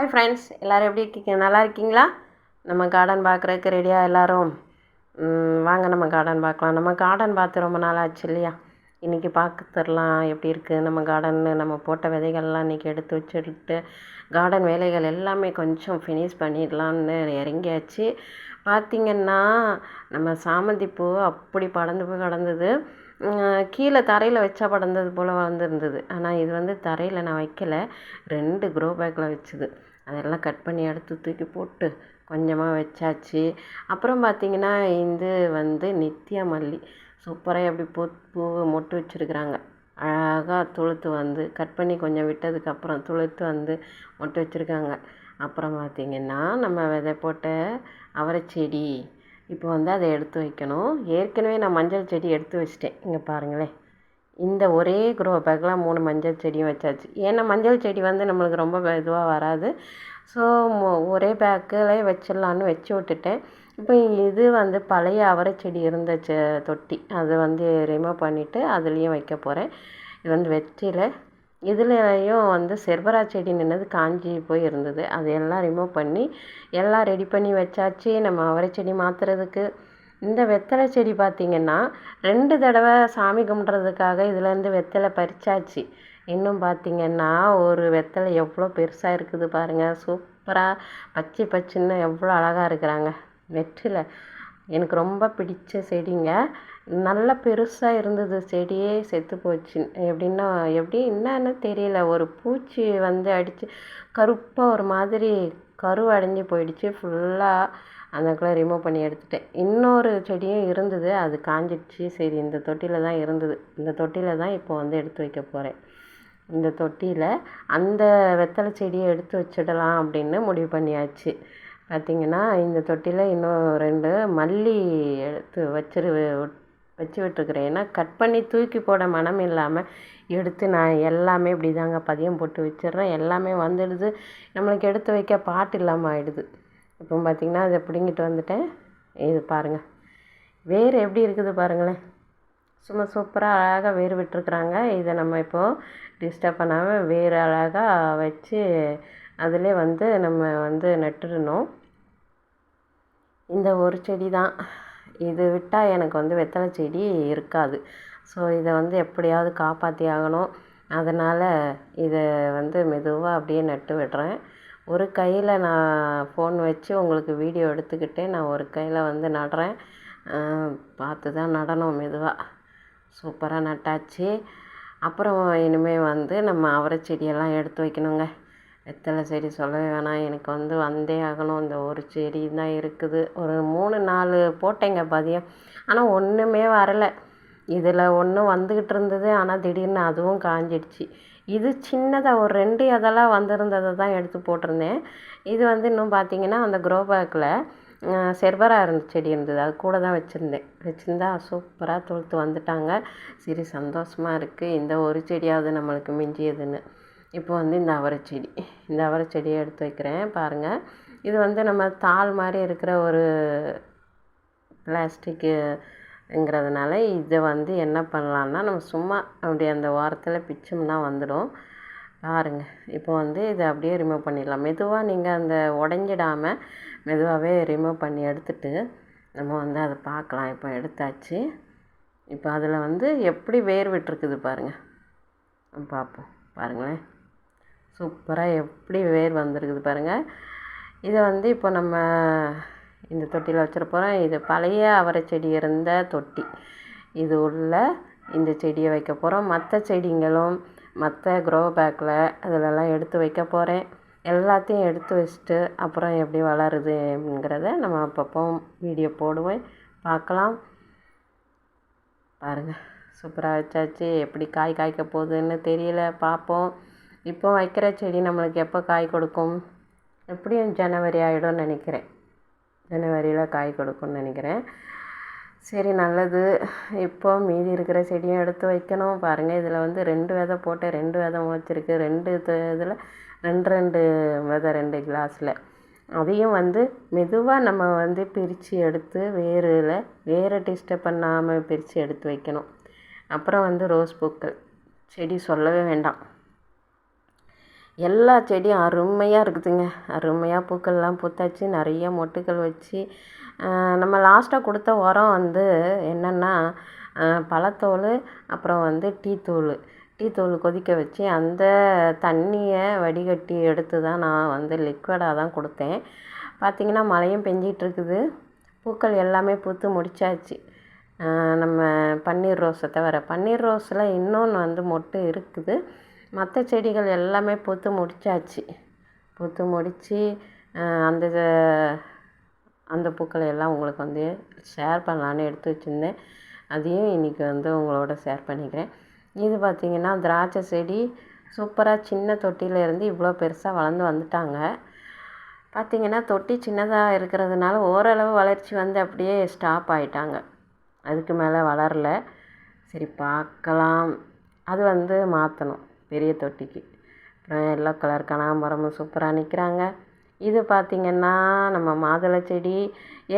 Hi friends எல்லோரும் எப்படி இருக்கீங்க? நல்லா இருக்கீங்களா? நம்ம கார்டன் பார்க்குறதுக்கு ரெடியாக எல்லோரும். வாங்க நம்ம கார்டன் பார்க்கலாம். நம்ம கார்டன் பார்த்து ரொம்ப நாள் ஆச்சு இல்லையா? இன்றைக்கி தரலாம். எப்படி இருக்குது நம்ம கார்டன்னு நம்ம போட்ட விதைகள்லாம் இன்றைக்கி எடுத்து வச்சுட்டு கார்டன் வேலைகள் எல்லாமே கொஞ்சம் ஃபினிஷ் பண்ணிடலான்னு இறங்கியாச்சு. பார்த்திங்கன்னா நம்ம சாமந்தி பூ அப்படி படந்து போய் கடந்தது. கீழே தரையில் வச்சா படர்ந்தது போல் வளர்ந்துருந்தது. ஆனால் இது வந்து தரையில் நான் வைக்கல. ரெண்டு க்ரோ பேக்கில் வச்சுது. அதெல்லாம் கட் பண்ணி எடுத்து தூக்கி போட்டு கொஞ்சமாக வச்சாச்சு. அப்புறம் பார்த்திங்கன்னா இது வந்து நித்யா மல்லி. சூப்பராக எப்படி பூ பூவை மொட்டு வச்சுருக்குறாங்க. அழகாக துளுத்து வந்து கட் பண்ணி கொஞ்சம் விட்டதுக்கப்புறம் துளுத்து வந்து மொட்டு வச்சுருக்காங்க. அப்புறம் பார்த்திங்கன்னா நம்ம விதை போட்ட அவரை செடி இப்போ வந்து அதை எடுத்து வைக்கணும். ஏற்கனவே நான் மஞ்சள் செடி எடுத்து வச்சிட்டேன். இங்கே பாருங்களேன். இந்த ஒரே குரோ பேக்கில் மூணு மஞ்சள் செடியும் வச்சாச்சு. ஏன்னா மஞ்சள் செடி வந்து நம்மளுக்கு ரொம்ப இதுவாக வராது. ஸோ ஒரே பேக்கில் வச்சிடலான்னு வச்சு விட்டுட்டேன். இப்போ இது வந்து பழைய அவரை செடி இருந்த செ தொட்டி. அதை வந்து ரிமூவ் பண்ணிவிட்டு அதுலேயும் வைக்க போகிறேன் இது வந்து வெற்றிலை. இதுலேயும் வந்து செர்பரா செடி நின்னது காஞ்சி போய் இருந்தது. அதையெல்லாம் ரிமூவ் பண்ணி எல்லாம் ரெடி பண்ணி வச்சாச்சு. நம்ம அவரை செடி மாற்றுறதுக்கு இந்த வெத்தலை செடி பார்த்திங்கன்னா ரெண்டு தடவை சாமி கும்பிட்றதுக்காக இதுலேருந்து வெத்தலை பறிச்சாச்சு. இன்னும் பார்த்திங்கன்னா ஒரு வெத்தலை எவ்வளோ பெருசாக இருக்குது பாருங்கள் சூப்பராக பச்சை பச்சைன்னு எவ்வளோ அழகாக இருக்கிறாங்க. வெற்றிலை. எனக்கு ரொம்ப பிடிச்ச செடிங்க. நல்லா பெருசாக இருந்தது செடியே செத்து போச்சு. எப்படின்னா எப்படி என்னன்னு தெரியல. ஒரு பூச்சி வந்து அடித்து கருப்பாக ஒரு மாதிரி கரு அடைஞ்சு போயிடுச்சு ஃபுல்லாக அதுக்குள்ளே ரிமூவ் பண்ணி எடுத்துட்டேன். இன்னொரு செடியும் இருந்தது. அது காஞ்சிடுச்சு. சரி இந்த தொட்டியில் தான் இருந்தது. இந்த தொட்டியில் தான் இப்போ வந்து எடுத்து வைக்க போகிறேன் இந்த தொட்டியில் அந்த வெத்தலை செடியை எடுத்து வச்சிடலாம் அப்படின்னு முடிவு பண்ணியாச்சு. பார்த்திங்கன்னா இந்த தொட்டியில் இன்னும் ரெண்டு மல்லி எடுத்து வச்சிரு வச்சு விட்டுருக்குறேன். ஏன்னா கட் பண்ணி தூக்கி போட மனம் இல்லாமல் எடுத்து நான் எல்லாமே இப்படி தாங்க பதியம் போட்டு வச்சிடுறேன். எல்லாமே வந்துடுது. நம்மளுக்கு எடுத்து வைக்க பாட்டு இல்லாமல் ஆகிடுது இப்போ பார்த்திங்கன்னா அதை பிடுங்கிட்டு வந்துட்டேன். இது பாருங்கள் வேர் எப்படி இருக்குது பாருங்களேன். சும்மா சூப்பராக அழகாக வேர் விட்டுருக்குறாங்க. இதை நம்ம இப்போது டிஸ்டர்ப் பண்ணாமல் வேர் அழகாக வச்சு அதிலே வந்து நம்ம வந்து நட்டுடணும். இந்த ஒரு செடி தான். இது விட்டால் எனக்கு வந்து வெத்தலை செடி இருக்காது. ஸோ இதை வந்து எப்படியாவது காப்பாற்றி ஆகணும். அதனால் இதை வந்து மெதுவாக அப்படியே நட்டு விடுறேன். ஒரு கையில் நான் ஃபோன் வச்சு உங்களுக்கு வீடியோ எடுத்துக்கிட்டே நான் ஒரு கையில் வந்து நடுறேன். பார்த்து தான் நடணும் மெதுவாக சூப்பராக நட்டாச்சு. அப்புறம் இனிமேல் வந்து நம்ம அவரை செடியெல்லாம் எடுத்து வைக்கணுங்க. வெத்தலை செடி சொல்லவே வேணாம். எனக்கு வந்து வந்தே ஆகணும். இந்த ஒரு செடி தான் இருக்குது. ஒரு மூணு நாலு போட்டேங்க பதியம் ஆனால் ஒன்றுமே வரலை. இதில் ஒன்று வந்துக்கிட்டு இருந்தது. ஆனால் திடீர்னு அதுவும் காஞ்சிடுச்சு. இது சின்னதாக ஒரு ரெண்டு இதெல்லாம் வந்திருந்ததை தான் எடுத்து போட்டிருந்தேன். இது வந்து இன்னும் பார்த்தீங்கன்னா அந்த க்ரோ பேக்கில் செர்வரா இருந்த செடி இருந்தது. அது கூட தான் வச்சுருந்தேன். வச்சுருந்தா சூப்பராக துளுத்து வந்துட்டாங்க. சரி சந்தோஷமாக இருக்குது இந்த ஒரு செடியாவது நம்மளுக்கு மிஞ்சியதுன்னு. இப்போ வந்து இந்த அவரை செடி. இந்த அவரை செடியை எடுத்து வைக்கிறேன். பாருங்கள் இது வந்து நம்ம தாள் மாதிரி இருக்கிற ஒரு பிளாஸ்டிக்கு ங்கிறதுனால இதை வந்து என்ன பண்ணலான்னா நம்ம சும்மா அப்படி அந்த ஓரத்தில் பிச்சோம்னா வந்துடும். பாருங்க இப்போ வந்து இதை அப்படியே ரிமூவ் பண்ணிடலாம். மெதுவாக நீங்கள் அந்த உடஞ்சிடாமல் மெதுவாகவே ரிமூவ் பண்ணி எடுத்துட்டு நம்ம வந்து அதை பார்க்கலாம். இப்போ எடுத்தாச்சு. இப்போ அதில் வந்து எப்படி வேர் விட்டுருக்குது பாருங்கள் பார்ப்போம். பாருங்களேன். சூப்பராக எப்படி வேர் வந்திருக்குது பாருங்கள் இதை வந்து இப்போ நம்ம இந்த தொட்டியில் வச்சிட இது பழைய அவரை செடி இருந்த தொட்டி. இது உள்ள இந்த செடியை வைக்க போகிறோம் மற்ற செடிங்களும் மற்ற க்ரோ பேக்கில் அதிலெல்லாம் எடுத்து வைக்க போகிறேன் எல்லாத்தையும் எடுத்து வச்சுட்டு அப்புறம் எப்படி வளருதுங்கிறத நம்ம அப்பப்போ வீடியோ போடுவேன். பார்க்கலாம். பாருங்கள் சூப்பராக வச்சாச்சு. எப்படி காய் காய்க்க போகுதுன்னு தெரியல. பார்ப்போம். இப்போ வைக்கிற செடி நம்மளுக்கு எப்போ காய் கொடுக்கும்? எப்படியும் ஜனவரி ஆகிடும்னு நினைக்கிறேன். ஜனவரியில் காய் கொடுக்கும்னு நினைக்கிறேன். சரி நல்லது. இப்போ மீதி இருக்கிற செடியும் எடுத்து வைக்கணும். பாருங்கள் இதில் வந்து ரெண்டு விதை போட்டு ரெண்டு விதை முளைச்சிருக்கு. ரெண்டு இதில் ரெண்டு ரெண்டு விதை ரெண்டு கிளாஸில் அதையும் வந்து மெதுவாக நம்ம வந்து பிரித்து எடுத்து வேரில் வேரை டிஸ்டர்ப் பண்ணாமல் பிரித்து எடுத்து வைக்கணும். அப்புறம் வந்து ரோஸ் பூக்கள். செடி சொல்லவே வேண்டாம். எல்லா செடியும் அருமையாக இருக்குதுங்க. அருமையாக பூக்கள்லாம் பூத்தாச்சு. நிறைய மொட்டுக்கள் வச்சு நம்ம லாஸ்ட்டாக கொடுத்த உரம் வந்து என்னென்னா பழத்தோல் அப்புறம் வந்து டீத்தூள். டீத்தூள் கொதிக்க வச்சு அந்த தண்ணியை வடிகட்டி எடுத்து தான் நான் வந்து லிக்விடாக தான் கொடுத்தேன். பார்த்திங்கன்னா மழையும் பெஞ்சிகிட்ருக்குது பூக்கள் எல்லாமே பூத்து முடிச்சாச்சு. நம்ம பன்னீர் ரோஸை தவிர பன்னீர் ரோஸில் இன்னொன்று வந்து மொட்டு இருக்குது. மற்ற செடிகள் எல்லாமே பூத்து முடிச்சாச்சு. பூத்து முடித்து அந்த அந்த பூக்களை எல்லாம் உங்களுக்கு வந்து ஷேர் பண்ணலான்னு எடுத்து வச்சுருந்தேன். அதையும் இன்றைக்கி வந்து உங்களோட ஷேர் பண்ணிக்கிறேன். இது பார்த்திங்கன்னா திராட்சை செடி. சூப்பராக சின்ன தொட்டியிலேருந்து இவ்வளோ பெருசாக வளர்ந்து வந்துட்டாங்க. பார்த்திங்கன்னா தொட்டி சின்னதாக இருக்கிறதுனால ஓரளவு வளர்ச்சி வந்து அப்படியே ஸ்டாப் ஆகிட்டாங்க அதுக்கு மேலே வளரல. சரி பார்க்கலாம். அது வந்து மாற்றணும் பெரிய தொட்டிக்கு. அப்புறம் எல்லோ கலர் கனகாம்பரமும் சூப்பராக நிற்கிறாங்க இது பார்த்திங்கன்னா நம்ம மாதுளை செடி.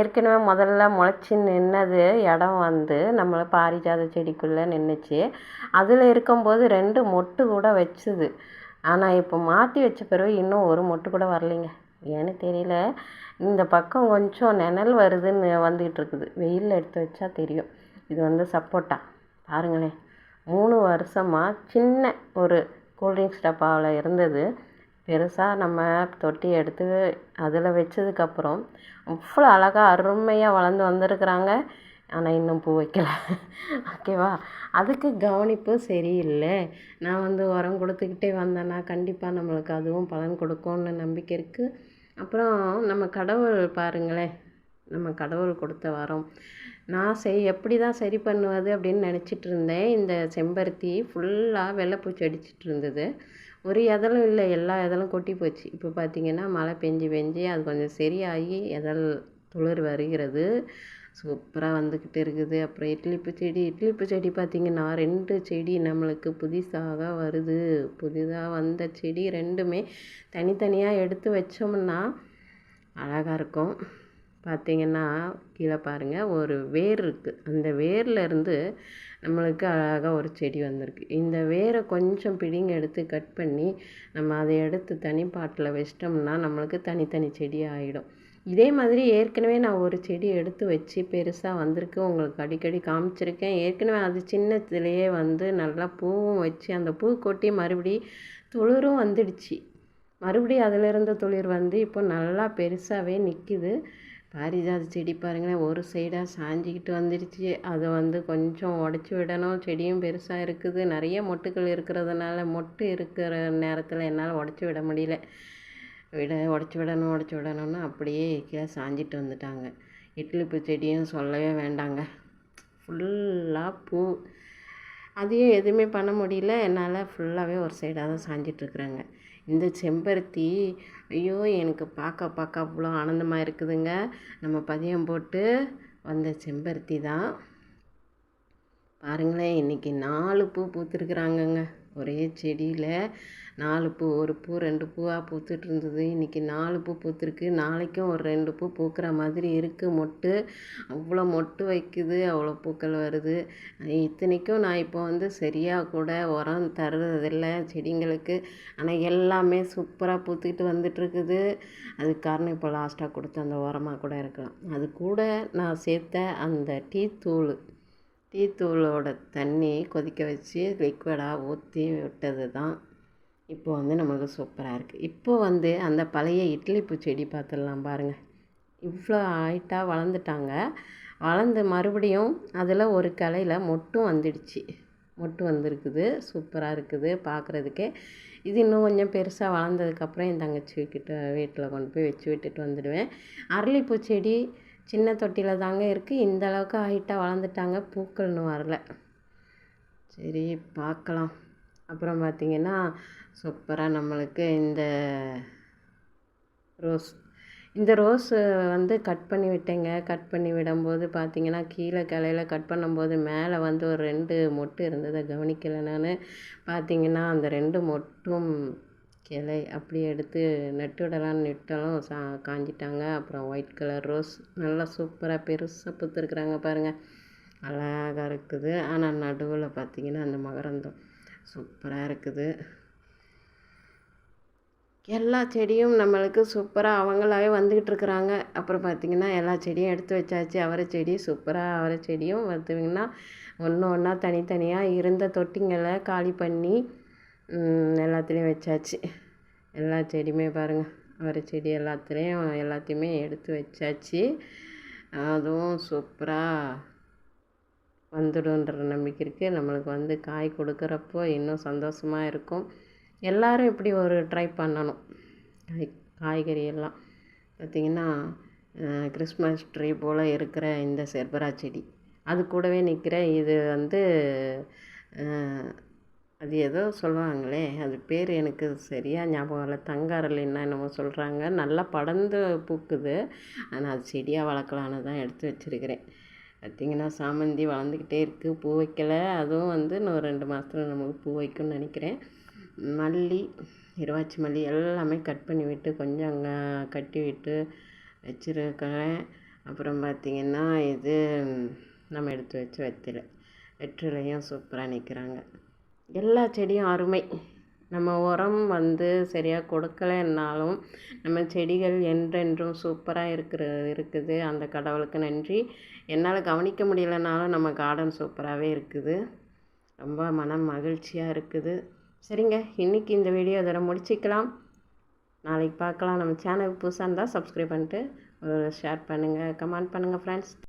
ஏற்கனவே முதல்ல முளைச்சி நின்னது இடம் வந்து நம்மளை பாரிஜாத செடிக்குள்ளே நின்றுச்சு அதில் இருக்கும்போது ரெண்டு மொட்டு கூட வச்சுது. ஆனால் இப்போ மாற்றி வச்ச பிறகு இன்னும் ஒரு மொட்டு கூட வரலைங்க. ஏன்னு தெரியல. இந்த பக்கம் கொஞ்சம் நிழல் வருதுன்னு வந்துக்கிட்டு இருக்குது. வெயிலில் எடுத்து வச்சா தெரியும். இது வந்து சப்போட்டா. பாருங்களேன். மூணு வருஷமாக சின்ன ஒரு கூல்ட்ரிங்க்ஸ் டப்பாவில் இருந்தது. பெருசாக நம்ம தொட்டி எடுத்து அதில் வச்சதுக்கப்புறம் அவ்வளோ அழகாக அருமையாக வளர்ந்து வந்திருக்குறாங்க. ஆனால் இன்னும் பூ வைக்கல. ஓகேவா அதுக்கு கவனிப்பு சரியில்லை. நான் வந்து உரம் கொடுத்துக்கிட்டே வந்தேன்னா கண்டிப்பாக நம்மளுக்கு அதுவும் பலன் கொடுக்கும்னு நம்பிக்கை இருக்குது அப்புறம் நம்ம கடவுள் பாருங்களேன் நம்ம கடவுள் கொடுத்த வரம். நான் செய் எப்படி தான் சரி பண்ணுவது அப்படின்னு நினச்சிட்டு இருந்தேன். இந்த செம்பருத்தி ஃபுல்லாக வெள்ளைப்பூச்சி அடிச்சிட்டு இருந்தது. ஒரு இதழும் இல்லை எல்லா இதழும் கொட்டி போச்சு. இப்போ பார்த்திங்கன்னா மழை பெஞ்சு பெஞ்சு அது கொஞ்சம் சரியாகி இதழ் துளிர் வருகிறது. சூப்பராக வந்துக்கிட்டு இருக்குது. அப்புறம் இட்லிப்பு செடி இட்லிப்பு செடி பார்த்திங்கன்னா ரெண்டு செடி நம்மளுக்கு புதுசாக வருது. புதிதாக வந்த செடி ரெண்டுமே தனித்தனியாக எடுத்து வச்சோம்னா அழகாக இருக்கும். பார்த்திங்கன்னா கீழே பாருங்கள் ஒரு வேர் இருக்குது அந்த வேர்லேருந்து நம்மளுக்கு அழகாக ஒரு செடி வந்திருக்கு. இந்த வேரை கொஞ்சம் பிடிங்க எடுத்து கட் பண்ணி நம்ம அதை எடுத்து தனி பாட்டில் வச்சிட்டோம்னா நம்மளுக்கு தனித்தனி செடி ஆகிடும் இதே மாதிரி ஏற்கனவே நான் ஒரு செடி எடுத்து வச்சு பெருசாக வந்திருக்கு. உங்களுக்கு அடிக்கடி காமிச்சிருக்கேன். ஏற்கனவே அது சின்னத்துலேயே வந்து நல்லா பூவும் வச்சு அந்த பூ கொட்டி மறுபடி துளிரும் வந்துடுச்சு. மறுபடியும் அதிலிருந்து துளிர் வந்து இப்போ நல்லா பெருசாகவே நிற்கிது பாரிஜாத செடி பாருங்களேன் ஒரு சைடாக சாஞ்சிக்கிட்டு வந்துடுச்சு அதை வந்து கொஞ்சம் உடச்சி விடணும். செடியும் பெருசாக இருக்குது. நிறைய மொட்டுக்கள் இருக்கிறதுனால மொட்டு இருக்கிற நேரத்தில் என்னால் உடச்சி விட முடியல. விட உடச்சி விடணும் உடச்சி விடணும்னு அப்படியே கீழே சாஞ்சிட்டு வந்துட்டாங்க. இட்லி பூ செடியும் சொல்லவே வேண்டாங்க. ஃபுல்லாக பூ. அதையும் எதுவுமே பண்ண முடியல. என்னால் ஃபுல்லாகவே ஒரு சைடாக தான் சாஞ்சிட்ருக்குறேங்க இந்த செம்பருத்தி ஐயோ எனக்கு பார்க்க பார்க்க அவ்வளோ ஆனந்தமாக இருக்குதுங்க. நம்ம பதியம் போட்டு வந்த செம்பருத்தி தான். பாருங்களேன் இன்றைக்கி நாலு பூ பூத்துருக்குறாங்கங்க. ஒரே செடியில் நாலு பூ ஒரு பூ ரெண்டு பூவாக பூத்துட்டு இருந்தது இன்றைக்கி நாலு பூ பூத்துருக்கு. நாளைக்கும் ஒரு ரெண்டு பூ பூக்கிற மாதிரி இருக்குது மொட்டு அவ்வளோ மொட்டு வைக்குது. அவ்வளோ பூக்கள் வருது. இத்தனைக்கும் நான் இப்போ வந்து சரியாக கூட உரம் தருறதில்லை செடிங்களுக்கு. ஆனால் எல்லாமே சூப்பராக பூத்துக்கிட்டு வந்துட்டுருக்குது அதுக்கு காரணம் இப்போ லாஸ்ட்டாக கொடுத்த அந்த உரமாக கூட இருக்கலாம். அது கூட நான் சேர்த்த அந்த டீ தூள். டீத்தூளோட தண்ணி கொதிக்க வச்சு லிக்விடாக ஊற்றி விட்டது தான் இப்போ வந்து நம்மளுக்கு சூப்பராக இருக்குது இப்போ வந்து அந்த பழைய இட்லி பூச்செடி பார்த்துடலாம் பாருங்கள் இவ்வளோ ஹைட்டாக வளர்ந்துட்டாங்க. வளர்ந்து மறுபடியும் அதில் ஒரு கலையில் மொட்டும் வந்துடுச்சு. மொட்டு வந்திருக்குது. சூப்பராக இருக்குது பார்க்குறதுக்கே இது இன்னும் கொஞ்சம் பெருசாக வளர்ந்ததுக்கப்புறம் என் தங்கச்சி கிட்ட வீட்டில் கொண்டு போய் வச்சு விட்டுட்டு வந்துடுவேன். அரளிப்பூ செடி சின்ன தொட்டியில் தாங்க இருக்குது இந்த அளவுக்கு ஹைட்டாக வளர்ந்துட்டாங்க பூக்கள்னு வரல. சரி பார்க்கலாம். அப்புறம் பார்த்திங்கன்னா சூப்பராக நம்மளுக்கு இந்த ரோஸ் இந்த ரோஸ் வந்து கட் பண்ணி விட்டேங்க. கட் பண்ணி விடும்போது பார்த்திங்கன்னா கீழே கலையில் கட் பண்ணும்போது மேலே வந்து ஒரு ரெண்டு மொட்டு இருந்ததை கவனிக்கலை நான். பார்த்திங்கன்னா அந்த ரெண்டு மொட்டும் கிளை அப்படியே எடுத்து நட்டு விடலான்னு நட்டாலும் சா காஞ்சிட்டாங்க. அப்புறம் ஒயிட் கலர் ரோஸ் நல்லா சூப்பராக பெருசாக பூத்துருக்குறாங்க பாருங்கள் அழகாக இருக்குது. ஆனால் நடுவில் பார்த்திங்கன்னா அந்த மகரந்தம் சூப்பராக இருக்குது. எல்லா செடியும் நம்மளுக்கு சூப்பராக அவங்களாவே வந்துக்கிட்டு இருக்கிறாங்க. அப்புறம் பார்த்திங்கன்னா எல்லா செடியும் எடுத்து வச்சாச்சு. அவரை செடி சூப்பராக அவரை செடியும் பார்த்திங்கன்னா ஒன்று ஒன்றா தனித்தனியாக இருந்த தொட்டிங்களை காலி பண்ணி எல்லாத்துலேயும் வச்சாச்சு. எல்லா செடியுமே பாருங்கள் அவரை செடி எல்லாத்துலேயும் எல்லாத்தையுமே எடுத்து வச்சாச்சு. அதுவும் சூப்பராக வந்துடுன்ற நம்பிக்கை இருக்குது நம்மளுக்கு வந்து காய் கொடுக்குறப்போ இன்னும் சந்தோஷமாக இருக்கும். எல்லோரும் இப்படி ஒரு ட்ரை பண்ணணும். காய் காய்கறி எல்லாம். பார்த்திங்கன்னா கிறிஸ்மஸ் ட்ரீ போல் இருக்கிற இந்த செர்பரா செடி. அது கூடவே நிற்கிற இது வந்து அது ஏதோ சொல்லுவாங்களே அது பேர் எனக்கு சரியாக ஞாபகம் இல்லை தங்காரலின்னா என்னமோ சொல்கிறாங்க நல்லா படர்ந்து பூக்குது. ஆனால் அது செடியாக வளர்க்கலான்னு தான் எடுத்து வச்சுருக்கிறேன். பார்த்திங்கன்னா சாமந்தி வளர்ந்துக்கிட்டே இருக்குது பூ வைக்கலை. அதுவும் வந்து இன்னும் ரெண்டு மாதத்துல நமக்கு பூ வைக்கும்னு நினைக்கிறேன். மல்லி இருவாச்சி மல்லி எல்லாமே கட் பண்ணி விட்டு கொஞ்சம் அங்கே கட்டி விட்டு வச்சுருக்கிறேன். அப்புறம் பார்த்திங்கன்னா இது நம்ம எடுத்து வச்சு வெற்றிலை. வெற்றிலையும் சூப்பராக நிற்கிறாங்க எல்லா செடியும் அருமை. நம்ம உரம் வந்து சரியாக கொடுக்கலைன்னாலும் நம்ம செடிகள் என்றென்றும் சூப்பராக இருக்கிற இருக்குது. அந்த கடவுளுக்கு நன்றி. என்னால் கவனிக்க முடியலனாலும் நம்ம கார்டன் சூப்பராகவே இருக்குது. ரொம்ப மனம் மகிழ்ச்சியாக இருக்குது. சரிங்க இன்றைக்கி இந்த வீடியோ இதோட முடிச்சிக்கலாம். நாளைக்கு பார்க்கலாம். நம்ம சேனல் புதுசாக இருந்தால் சப்ஸ்கிரைப் பண்ணிட்டு ஷேர் பண்ணுங்கள் கமெண்ட் பண்ணுங்கள் ஃப்ரெண்ட்ஸ்